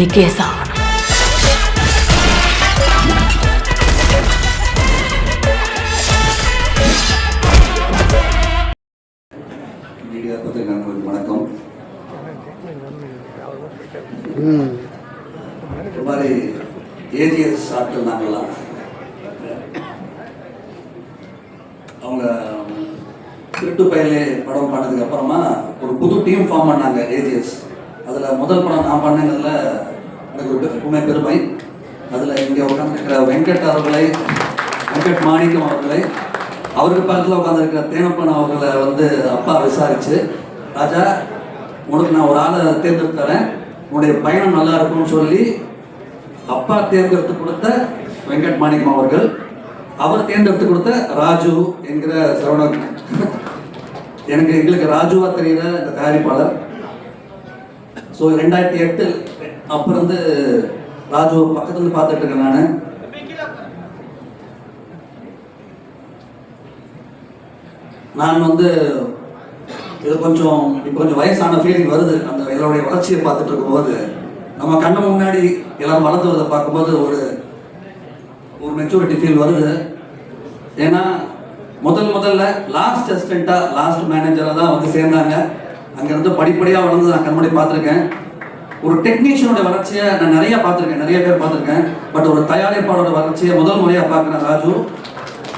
நீ கேஸ் ஆகணும் வணக்கம் இந்த மாதிரி ஏஜிஎஸ் ஆட்கள் நாங்கள்லாம் அவங்க திருட்டு பயலே படம் பண்ணதுக்கு அப்புறமா ஒரு புது டீம் ஃபார்ம் பண்ணாங்க ஏஜிஎஸ் அதில் முதல் படம் நான் பண்ணதுல எனக்கு பெருமை. அதில் இங்கே உட்காந்துருக்கிற வெங்கட் அவர்களை வெங்கட் மாணிக்கம் அவர்களை அவருக்கு பக்கத்தில் உட்காந்துருக்கிற தேனப்பன் அவர்களை வந்து அப்பா விசாரிச்சு ராஜா உனக்கு நான் ஒரு ஆளை தேர்ந்தெடுத்து தரேன். உன்னுடைய பயணம் நல்லா இருக்கும்னு சொல்லி அப்பா தேர்ந்தெடுத்து கொடுத்த வெங்கட் மாணிக்கம் அவர்கள் அவர் தேர்ந்தெடுத்து கொடுத்த ராஜு என்கிற சரவணன். எனக்கு எங்களுக்கு ராஜுவா தெரிகிற இந்த தயாரிப்பாளர். ஸோ ரெண்டாயிரத்தி எட்டு அப்புறம் வந்து ராஜு பக்கத்துல இருந்து பார்த்துட்டு இருக்கேன் நான். நான் வந்து இது கொஞ்சம் இப்போ கொஞ்சம் வயசான ஃபீலிங் வருது. அந்த எல்லாருடைய வளர்ச்சியை பார்த்துட்டு இருக்கும்போது நம்ம கண்ணு முன்னாடி எல்லாரும் வளர்ந்து வரதை பார்க்கும்போது ஒரு ஒரு மெச்சூரிட்டி ஃபீல் வருது. ஏன்னா முதல் முதல்ல லாஸ்ட் அசிஸ்டண்ட்டாக லாஸ்ட் மேனேஜராக தான் வந்து சேர்ந்தாங்க. அங்கேருந்து படிப்படியாக வளர்ந்து நான் கண்மணி பார்த்துருக்கேன். ஒரு டெக்னீஷியனோட வளர்ச்சியை நான் நிறைய பார்த்துருக்கேன் நிறைய பேர் பார்த்துருக்கேன். பட் ஒரு தயாரிப்பாளரோட வளர்ச்சியை முதல் முறையாக பார்க்குறேன் ராஜு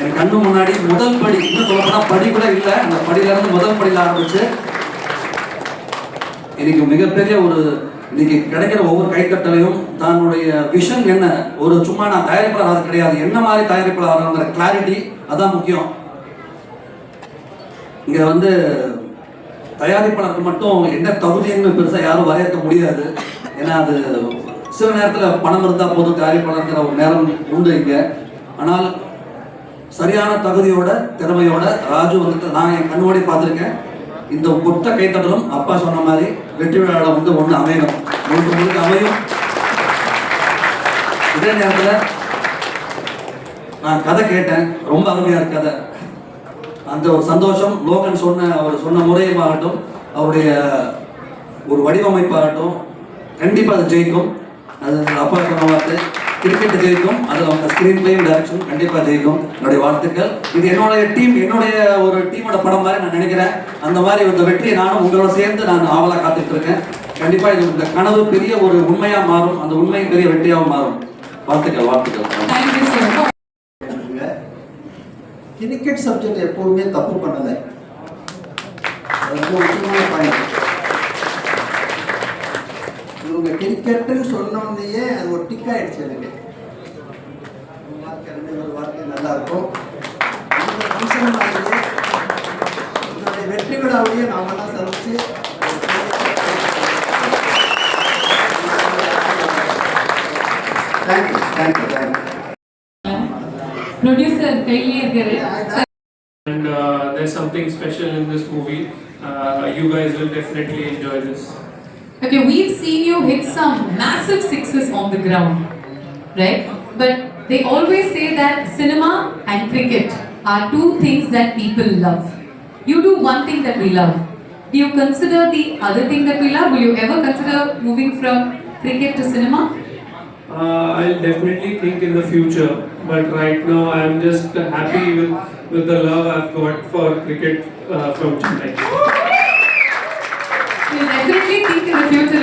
என் கண்ணு முன்னாடி முதல் படி இன்னும் சொல்லப்போனால் படி கூட இல்லை அந்த படியிலேருந்து முதல் படியில் ஆரம்பிச்சு இன்னைக்கு மிகப்பெரிய ஒரு இன்னைக்கு கிடைக்கிற ஒவ்வொரு கைத்தட்டலையும் தன்னுடைய விஷன் என்ன ஒரு சும்மா நான் தயாரிப்பாளர் ஆகிறது கிடையாது என்ன மாதிரி தயாரிப்பாளர் ஆகிறோங்கிற கிளாரிட்டி அதான் முக்கியம். இங்கே வந்து தயாரிப்பாளருக்கு மட்டும் என்ன தகுதின்னு பெருசாக யாரும் வரையறுக்க முடியாது. ஏன்னா அது சில நேரத்துல பணம் இருந்தால் போதும் தயாரிப்பாளர்ங்கிற ஒரு நேரம் உண்டு இங்கே. ஆனால் சரியான தகுதியோட திறமையோட ராஜு வந்துட்டு நான் என் கண்ணோடி பார்த்துருக்கேன். இந்த ஒத்த கைத்தட்டலும் அப்பா சொன்ன மாதிரி வெற்றி விழாவில் வந்து ஒன்று அமையணும். ஒன்று முழுக்க அமையும். இதே நேரத்தில் நான் கதை கேட்டேன். ரொம்ப அருமையாக இருக்கு கதை. அந்த ஒரு சந்தோஷம். லோகன் சொன்ன அவர் சொன்ன முறையுமாகட்டும் அவருடைய ஒரு வடிவமைப்பாகட்டும் கண்டிப்பாக அது ஜெயிக்கும். அது அப்பா சொன்ன வார்த்தை. கிரிக்கெட் ஜெயிக்கும். அதில் அவங்க ஸ்க்ரீன் பிளேயும் டேரக்ஷன் கண்டிப்பாக ஜெயிக்கும். என்னுடைய வாழ்த்துக்கள். இது என்னுடைய டீம் என்னுடைய ஒரு டீமோட படம் மாதிரி நான் நினைக்கிறேன். அந்த மாதிரி இந்த வெற்றியை நானும் உங்களோட சேர்ந்து நான் ஆவலாக காத்துட்டு இருக்கேன். கண்டிப்பாக இது இந்த கனவு பெரிய ஒரு உண்மையாக மாறும். அந்த உண்மை பெரிய வெற்றியாக மாறும். வாழ்த்துக்கள் வாழ்த்துக்கள். கிரிக்கெட் சப்ஜெக்ட் எப்போவுமே தப்பு பண்ணலை. ரொம்ப முக்கியமான பாயிண்ட் இவங்க கிரிக்கெட்டுன்னு சொன்னோடனேயே அது ஒரு டிக் ஆயிடுச்சு எனக்கு. வாழ்க்கை ரெண்டு பேர் வாழ்க்கை நல்லா இருக்கும். இந்த ஃபங்க்ஷன் மாதிரியே இதனுடைய வெற்றி விழாவையே நாமெல்லாம் சந்திச்சு thank you thank you thank you producer கையிலே something special in this movie. Uh, you guys will definitely enjoy this. Okay, we've seen you hit some massive sixes on the ground, right? But they always say that cinema and cricket are two things that people love. You do one thing that we love. Do you consider the other thing that we love? Will you ever consider moving from cricket to cinema? Uh, I'll definitely think in the future, but right now I'm just happy with, with the love I've got for cricket uh, from Chennai. Definitely think in the future.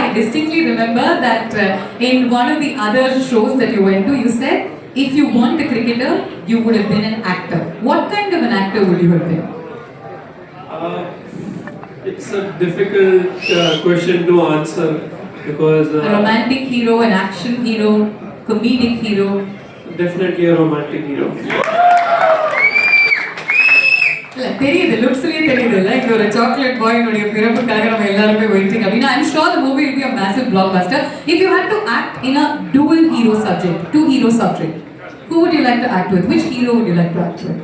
I distinctly remember that uh, in one of the other shows that you went to, you said if you weren't a cricketer, you would have been an actor. What kind of an actor would you have been? Uh, it's a difficult uh, question to answer because. Uh, a romantic hero, an action hero, comedic hero. Definitely a romantic hero. இல்ல தெரியுது லுக்ஸ்லயே தெரியுது இல்ல இங்க ஒரு chocolate பாயினுடைய பிறப்புக்காக நம்ம எல்லாருமே waiting அப்படின்னா I'm sure the movie will be a massive blockbuster if you had to act in a dual hero subject, two hero subject, who would you like to act with? Which hero would you like to act with?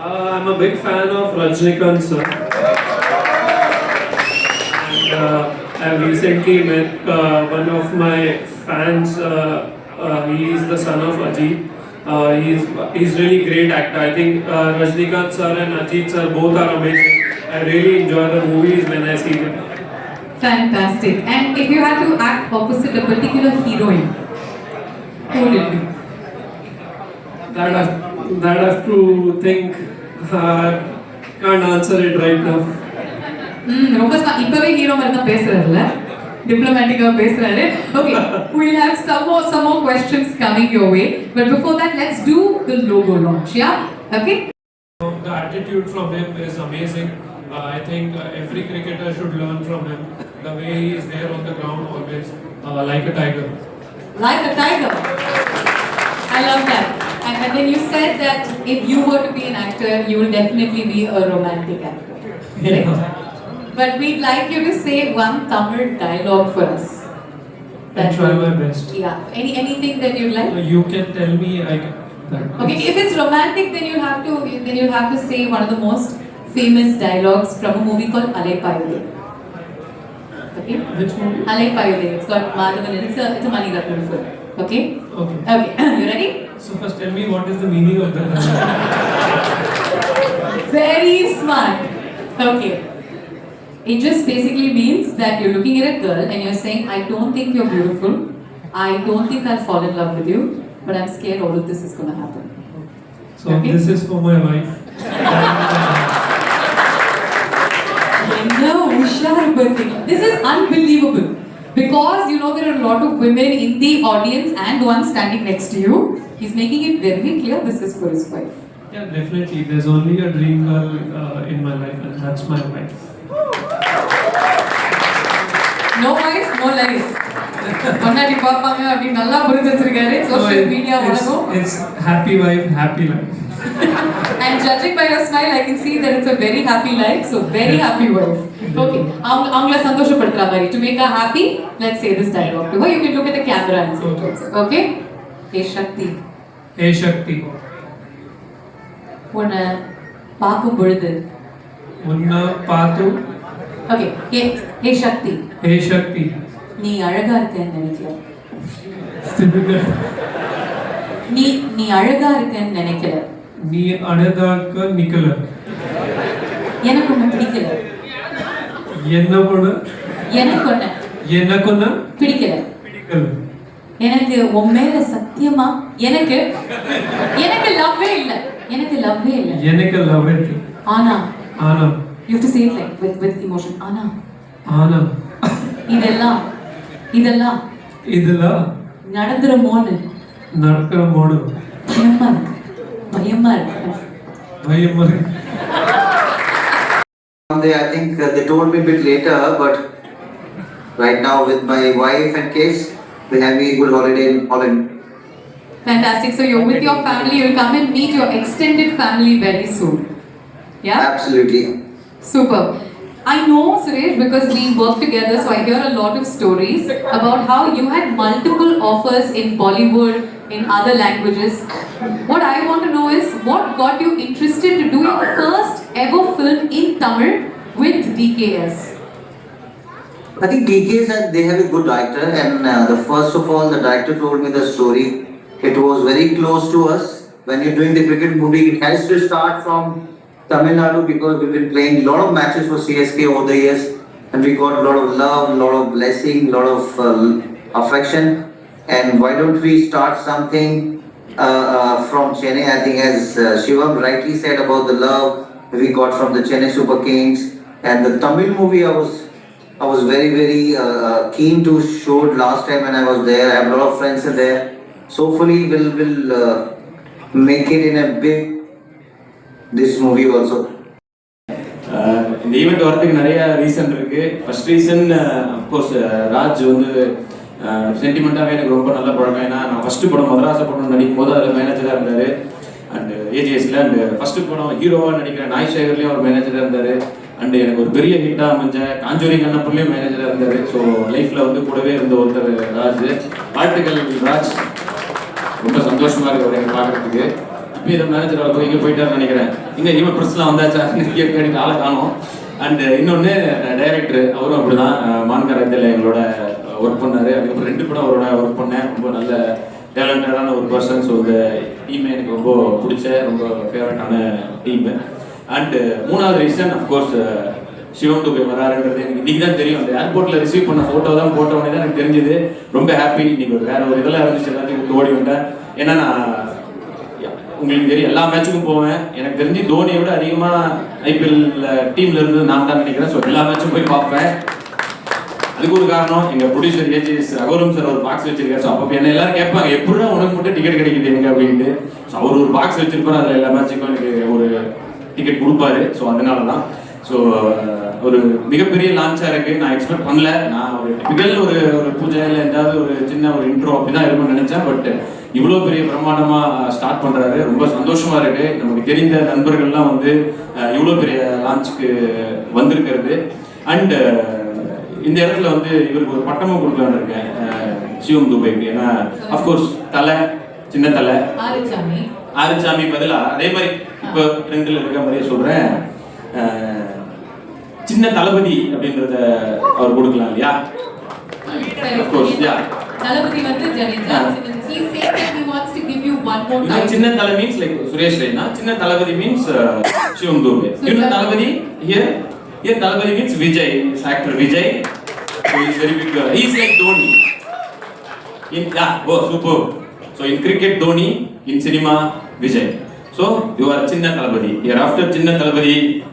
Uh, I'm a big fan of Rajnikant sir. And uh, I've recently met uh, one of my fans. Uh, uh, he is the son of Ajit. Uh, he's he's really great actor. I think uh, Rajnikant sir and Ajit sir both are amazing. I really enjoy the movies when I see them. Fantastic. And if you had to act opposite a particular heroine, who would it be? That I, that I have to think. Uh, can't answer it right now. ம் ரொம்ப smart. இப்பவே hero மாதிரி தான் பேசுறாருல்ல டிப்ளமேட்டிக்கா பேசுறாரு okay we'll have some more some more questions coming your way but before that let's do the logo launch yeah okay The attitude from him is amazing. Uh, I think uh, every cricketer should learn from him. The way he is there on the ground always, uh, like a tiger. like a tiger i love that and, and then you said that if you were to be an actor you will definitely be a romantic actor correct? but we'd like you to say one tamil dialogue for us I try my best. yeah any anything that you'd like you can tell me I can. That. Okay, if it's romantic, then you'll have to then you'll have to say one of the most famous dialogues from a movie called Alai Payude. Okay, Which movie? Alai Payude. It's got Madhavan. It's a it's a Mani Ratnam film. Okay. Okay. Okay, you ready? So first, tell me what is the meaning of that. Very smart. Okay. It just basically means that you're looking at a girl and you're saying, I don't think you're beautiful. I don't think I'll fall in love with you. But I'm scared all of this is going to happen. So okay? this is for my wife. this is unbelievable because you know there are a lot of women in the audience and one standing next to you. He's making it very clear this is for his wife. Yeah, definitely. There's only a dream girl uh, in my life, and that's my wife. No wife, no life. பொண்டாட்டி பார்ப்பாங்க அப்படின்னு நல்லா புரிஞ்சு வச்சிருக்காரு social media உலகம் it's happy wife, happy life. And judging by your smile, I can see that it's a very happy life. So very happy wife. Okay, அவங்க அவங்கள சந்தோஷப்படுத்துற மாதிரி. To make her happy, let's say this dialogue to her. You can look at the camera and say it also. Okay? Hey Shakti, Hey Shakti, உன்னை பார்க்கும் பொழுது Unna Patu, okay hey hey Shakti Hey Shakti. நீ அழகா இருக்கேன்னு நினைக்கல. நீ நீ அழகா இருக்கேன்னு நினைக்கல. நீ அழகாக்க நிக்கல. எனக்கு ஒண்ணு பிடிக்கல. என்ன பண்ண எனக்கு ஒண்ணு. எனக்கு ஒண்ணு? பிடிக்கல. பிடிக்கல. எனக்கு உன் மேல சத்தியமா? எனக்கு எனக்கு லவ்வே இல்ல. எனக்கு லவ்வே இல்ல. எனக்கு லவ் இருக்கு ஆனா ஆனா you do say it like with with emotion ஆனா ஆனா இதெல்லாம் இதெல்லாம் இதெல்லாம் நடந்துருமோன்னு நடக்கிற மோடு பயமா இருக்கு பயமா இருக்கு பயமா இருக்கு They, I think uh, they told me a bit later, but right now with my wife and kids, we're having a good holiday in Holland. Fantastic. So you're with your family. You'll come and meet your extended family very soon. Yeah. Absolutely. Super. I know Suresh because we work together, so I hear a lot of stories about how you had multiple offers in Bollywood, in other languages. What I want to know is what got you interested to do your first ever film in Tamil with DKS? I think DKs and they have a good director, and uh, the first of all, the director told me the story. It was very close to us. When you're doing the cricket movie, it has to start from Tamil Nadu because we've been playing a lot of matches for CSK over the years, and we got a lot of love, a lot of blessing, a lot of uh, affection. And why don't we start something uh, uh, from Chennai? I think, as uh, Shivam rightly said about the love we got from the Chennai Super Kings, and the Tamil movie, I was I was very, very uh, uh, keen to show last time when I was there. I have a lot of friends there. So hopefully we'll, we'll uh, make it in a big, this movie also இந்த event வரதுக்கு நிறைய reason இருக்கு. First reason of course Raj வந்து சென்டிமெண்ட்டாகவே எனக்கு ரொம்ப நல்ல பழக்கம். ஏன்னா நான் ஃபர்ஸ்ட் படம் மதராச படம் நடிக்கும் போது அதில் மேனேஜராக இருந்தார். அண்ட் ஏஜிஎஸ்ல அண்ட் ஃபர்ஸ்ட் படம் ஹீரோவாக நடிக்கிற நாய் சேகர்லேயும் அவர் மேனேஜராக இருந்தார். அண்ட் எனக்கு ஒரு பெரிய ஹிட்டாக அமைஞ்ச காஞ்சூரி கண்ணப்பள்ளியும் மேனேஜராக இருந்தார். ஸோ லைஃப்பில் வந்து கூடவே இருந்த ஒருத்தர் ராஜ். வாழ்த்துக்கள் ராஜ். ரொம்ப சந்தோஷமாக இருக்கு அவரை பார்க்குறதுக்கு வீரம் மேனேஜர் அவர் இங்கே போயிட்டாருன்னு நினைக்கிறேன். இங்கே இவன் ப்ரெஸ்லாம் வந்தாச்சா? கேட்டு ஆளை காணும். அண்ட் இன்னொன்று டைரக்டர் அவரும் அப்படிதான். மான்கரத்தில் எங்களோட ஒர்க் பண்ணார். அதுக்கப்புறம் ரெண்டு படம் அவரோட ஒர்க் பண்ணேன். ரொம்ப நல்ல டேலண்டடான ஒரு பர்சன் ஸோ இந்த டீமே எனக்கு ரொம்ப பிடிச்ச ரொம்ப ஃபேவரட்டான டீம் அண்ட் மூணாவது reason of course Shivam Dube வராருன்றது எனக்கு இன்னைக்கு தான் தெரியும். அந்த ஏர்போர்ட்டில் ரிசீவ் பண்ண ஃபோட்டோ தான் போட்ட தான் எனக்கு தெரிஞ்சது. ரொம்ப ஹாப்பி இன்னைக்கு ஒரு வேற ஒரு இதெல்லாம் இருந்துச்சு. எல்லாத்தையும் ஓடி வந்தேன். ஏன்னா நான் உங்களுக்கு தெரியும் எல்லா மேட்சுக்கும் போவேன். எனக்கு தெரிஞ்சு தோனியை விட அதிகமாக ஐபிஎல் டீம்ல இருந்து நான் தான் நினைக்கிறேன். ஸோ எல்லா மேட்சும் போய் பார்ப்பேன். அதுக்கு ஒரு காரணம் எங்க ப்ரொடியூசர் ஏஜி அகோரம் சார் ஒரு பாக்ஸ் வச்சிருக்காரு. ஸோ அப்போ என்ன எல்லாரும் கேட்பாங்க எப்படிடா உனக்கு மட்டும் டிக்கெட் கிடைக்குது எனக்கு அப்படின்ட்டு. ஸோ அவர் ஒரு பாக்ஸ் வச்சிருப்பாரு. அதில் எல்லா மேட்சுக்கும் எனக்கு ஒரு டிக்கெட் கொடுப்பாரு. ஸோ அதனால தான் ஸோ ஒரு மிகப்பெரிய லான்ச்சாக இருக்கு. நான் எக்ஸ்பெக்ட் பண்ணல. நான் ஒரு டிபிக்கல் ஒரு ஒரு பூஜையில் ஏதாவது ஒரு சின்ன ஒரு இன்ட்ரோ அப்படி தான் இருக்கும்னு நினச்சேன். பட் இவ்வளோ பெரிய பிரம்மாண்டமா ஸ்டார்ட் பண்றாரு. ரொம்ப சந்தோஷமா இருக்கு. நமக்கு தெரிந்த நண்பர்கள்லாம் வந்து இவ்வளோ பெரிய லான்ச்சுக்கு வந்திருக்கிறது. அண்ட் இந்த இடத்துல வந்து இவருக்கு ஒரு பட்டமும் கொடுக்கலான்னு இருக்கேன். சிவம் துபைக்கு. ஏன்னா அஃப்கோர்ஸ் தலை சின்ன தலை. ஆரிச்சாமி ஆறுசாமி பதிலா? அதே மாதிரி இப்போ ட்ரெண்டில் இருக்க மாதிரியே சொல்றேன். அஹ், சின்ன தளபதி அப்படின்றத அவர் கொடுக்கலாம் இல்லையா. தளபதி வந்து. He says that he wants to give you one more time. Chinna Thala means like Suresh Raina. Chinna Thalapati means uh, Shivam Dubey. So you know Thalapati here? Here Thalapati means Vijay. It's actor Vijay. So he's very big. Uh, he's like Dhoni. In, yeah, oh, superb. So in cricket, Dhoni. In cinema, Vijay. So you are Chinna Thalapati. Hereafter Chinna Thalapati,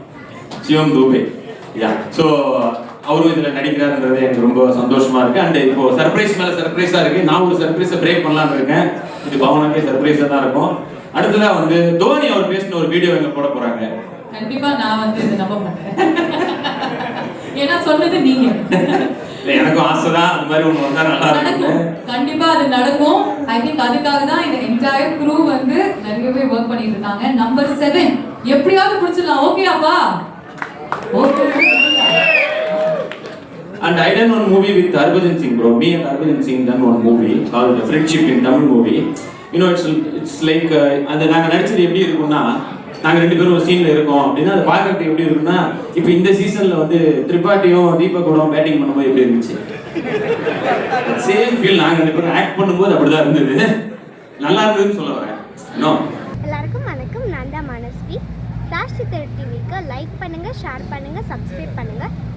Shivam Dubey. Yeah. So. Uh, அவரும் இதில் நடிக்கிறாருன்றது எனக்கு ரொம்ப சந்தோஷமா இருக்கு. And இப்போ surprise மேல சர்ப்ரைஸா இருக்கு. நான் ஒரு சர்ப்ரைஸை பிரேக் பண்ணலாம்னு இருக்கேன். இது பவனுக்கே சர்ப்ரைஸா தான் இருக்கும். அடுத்ததா வந்து தோனி அவர் பேசின ஒரு வீடியோ எங்க போட போறாங்க? கண்டிப்பா நான் வந்து இதை நம்ப மாட்டேன். ஏன்னா சொன்னது நீங்க. இல்ல எனக்கும் ஆசை தான் அந்த மாதிரி ஒன்று வந்தா நல்லா இருக்கும். கண்டிப்பா அது நடக்கும். ஐ திங்க் அதுக்காக தான் இந்த என்டையர் குரூ வந்து நிறையவே ஒர்க் பண்ணிட்டு இருக்காங்க. நம்பர் செவன் எப்படியாவது பிடிச்சிடலாம். ஓகேயாப்பா okay And I done one movie with Harbhajan Singh, bro. Me and Harbhajan Singh done one movie called Friendship in Tamil movie. You know, it's it's like uh, அந்த நாங்கள் நடிச்சது எப்படி இருக்கும்னா நாங்கள் ரெண்டு பேரும் ஒரு சீனில் இருக்கோம் அப்படின்னா அதை பார்க்கறதுக்கு எப்படி இருக்கும்னா இப்போ இந்த சீசனில் வந்து திரிபாட்டியும் தீபகோடும் பேட்டிங் பண்ணும்போது எப்படி இருந்துச்சு? சேம் ஃபீல் நாங்கள் ரெண்டு பேரும் ஆக்ட் பண்ணும்போது அப்படிதான் இருந்தது. நல்லா இருந்ததுன்னு சொல்ல வரேன். நோ எல்லாருக்கும் வணக்கம். நான் தான் மனஸ்வி. ஃப்ளாஷ் சித்தர் டிவிக்கு லைக் பண்ணுங்கள் ஷேர் பண்ணுங்கள் சப்ஸ்கிரைப் பண்ணுங்கள்